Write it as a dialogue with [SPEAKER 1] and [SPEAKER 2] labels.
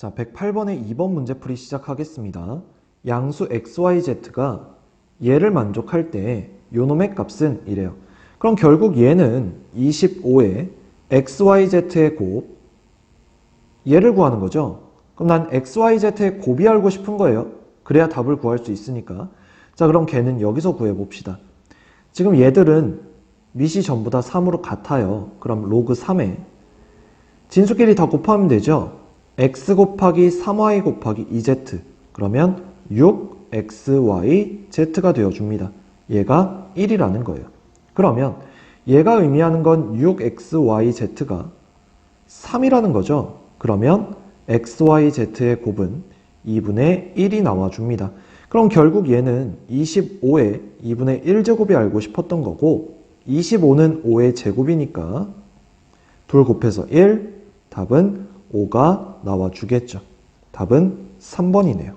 [SPEAKER 1] 자, 108번의 2번 문제풀이 시작하겠습니다. 양수 xyz가 얘를 만족할 때 요놈의 값은 이래요. 그럼 결국 얘는 25의 xyz의 곱 얘를 구하는 거죠. 그럼 난 xyz의 곱이 알고 싶은 거예요. 그래야 답을 구할 수 있으니까. 자, 그럼 걔는 여기서 구해봅시다. 지금 얘들은 밑이 전부 다 3으로 같아요. 그럼 로그 3에 진수끼리 다 곱하면 되죠. X 곱하기 3y 곱하기 2z 그러면 6xyz가 되어줍니다. 얘가 1이라는 거예요. 그러면 얘가 의미하는 건 6xyz가 3이라는 거죠. 그러면 xyz의 곱은 2분의 1이 나와줍니다. 그럼 결국 얘는 25의 2분의 1제곱이 알고 싶었던 거고 25는 5의 제곱이니까 둘 곱해서 1, 답은 5가 나와 주겠죠. 답은 3번이네요.